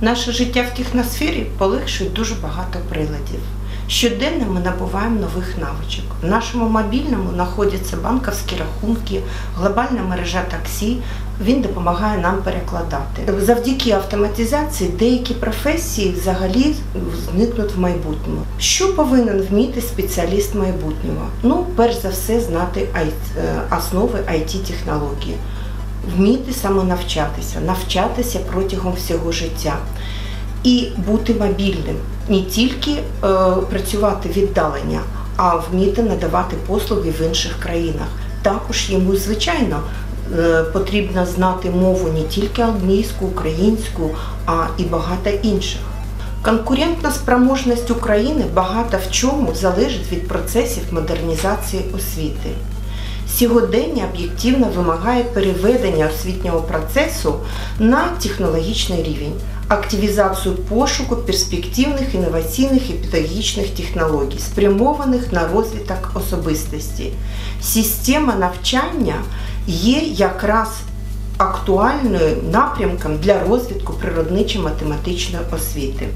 Наше життя в техносфері полегшує дуже багато приладів. Щоденно ми набуваємо нових навичок. В нашому мобільному знаходяться банківські рахунки, глобальна мережа таксі. Він допомагає нам перекладати. Завдяки автоматизації деякі професії взагалі зникнуть в майбутньому. Що повинен вміти спеціаліст майбутнього? Ну, перш за все, знати е, основи it технології вміти самонавчатися, навчатися протягом всього життя і бути мобільним, не тільки е, працювати віддалення, а вміти надавати послуги в інших країнах. Також йому, звичайно, е, потрібно знати мову не тільки англійську, українську, а і багато інших. Конкурентна спроможність України багато в чому залежить від процесів модернізації освіти. Сьогодення об'єктивно вимагає переведення освітнього процесу на технологічний рівень, активізацію пошуку перспективних інноваційних і педагогічних технологій, спрямованих на розвиток особистості. Система навчання є якраз актуальною напрямком для розвитку природничо-математичної освіти.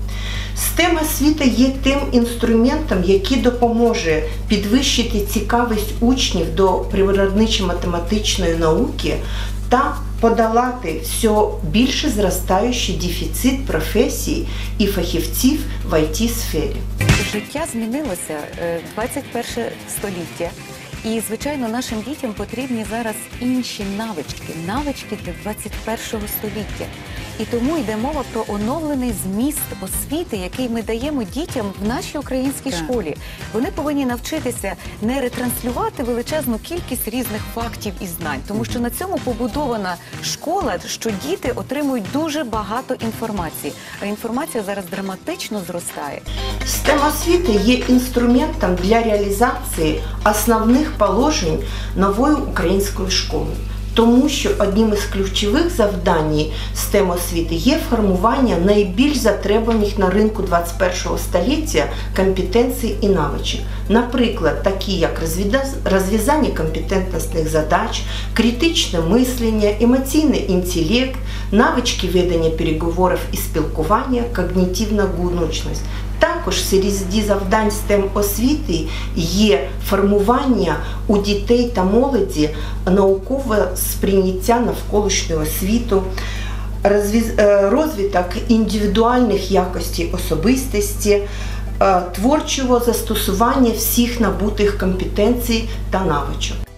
STEM освіта є тим інструментом, який допоможе підвищити цікавість учнів до природничо-математичної науки та подолати все більше зростаючий дефіцит професій і фахівців в it сфері Життя змінилося е, 21 століття. І, звичайно, нашим дітям потрібні зараз інші навички, навички для 21 століття. І тому йде мова про оновлений зміст освіти, який ми даємо дітям в нашій українській Так. школі. Вони повинні навчитися не ретранслювати величезну кількість різних фактів і знань, тому що на цьому побудована школа, що діти отримують дуже багато інформації. А інформація зараз драматично зростає. STEM освіти є інструментом для реалізації основних положень нової української школи. Тому що одним із ключових завдань STEM освіти є формування найбільш затребуваних на ринку 21 століття компетенцій і навичок. Наприклад, такі як розв'язання компетентностних задач, критичне мислення, емоційний інтелект, навички ведення переговорів і спілкування, когнітивна гнучність. Також серед завдань STEM освіти є формування у дітей та молоді наукове сприйняття навколишнього світу, е, розвиток індивідуальних якостей особистості, е, творчого застосування всіх набутих компетенцій та навичок.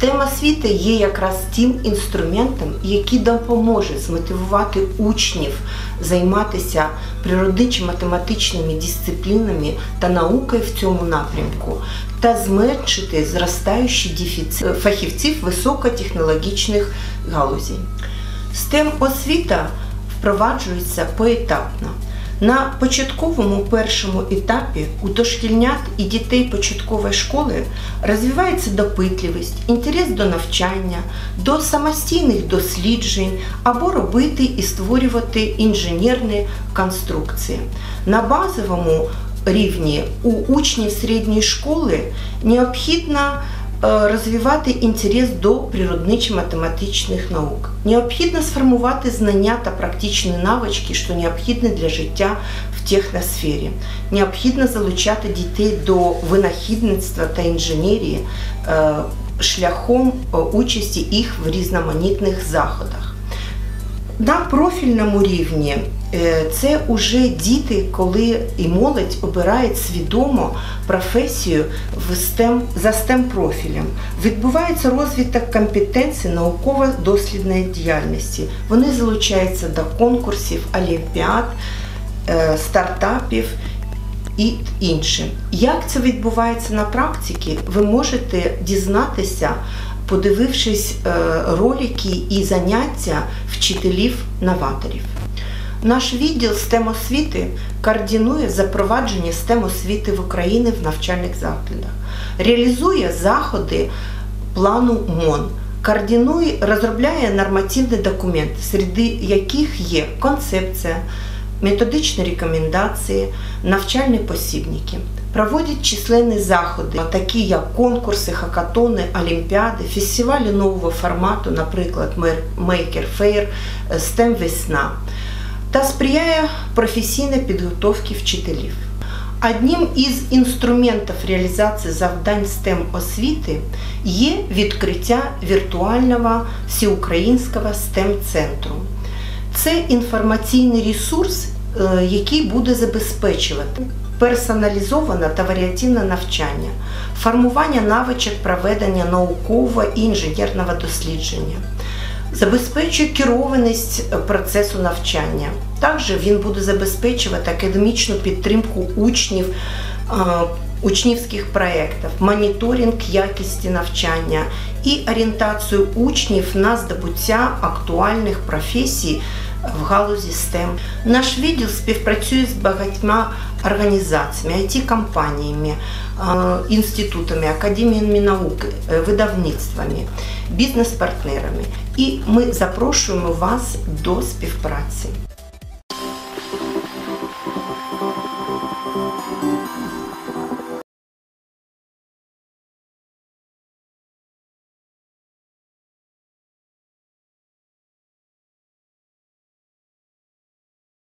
STEM освіти є якраз тим інструментом, який допоможе змотивувати учнів займатися природничо-математичними дисциплінами та наукою в цьому напрямку та зменшити зростаючий дефіцит фахівців високотехнологічних галузей. STEM освіта впроваджується поетапно. На початковому першому етапі у дошкільнят і дітей початкової школи розвивається допитливість, інтерес до навчання, до самостійних досліджень або робити і створювати інженерні конструкції. На базовому рівні у учнів середньої школи необхідно розвивати інтерес до природничо-математичних наук. Необхідно сформувати знання та практичні навички, що необхідні для життя в техносфері. Необхідно залучати дітей до винахідництва та інженерії е, шляхом е, участі їх в різноманітних заходах. На профільному рівні е, це вже діти, коли і молодь обирають свідомо професію в STEM, за STEM профілем. Відбувається розвиток компетенцій науково-дослідної діяльності. Вони залучаються до конкурсів, олімпіад, е, стартапів і інше. Як це відбувається на практиці, ви можете дізнатися, подивившись е, ролики і заняття вчителів-новаторів. Наш відділ STEM освіти координує запровадження STEM освіти в Україні в навчальних закладах, реалізує заходи плану МОН, координує, розробляє нормативні документи, серед яких є концепція, методичні рекомендації, навчальні посібники. Проводить численні заходи, такі як конкурси, хакатони, олімпіади, фестивалі нового формату, наприклад, Maker Fair, STEM Весна, та сприяє професійній підготовці вчителів. Одним із інструментів реалізації завдань STEM освіти є відкриття віртуального всеукраїнського STEM центру. Це інформаційний ресурс, е, який буде забезпечувати персоналізоване та варіативне навчання, формування навичок проведення наукового і інженерного дослідження, забезпечує керованість процесу навчання. Також він буде забезпечувати академічну підтримку учнів. е, Учнівських проєктів, моніторинг якості навчання і орієнтацію учнів на здобуття актуальних професій в галузі STEM. Наш відділ співпрацює з багатьма організаціями, IT-компаніями, е, інститутами, академіями наук, е, видавництвами, бізнес-партнерами. І ми запрошуємо вас до співпраці.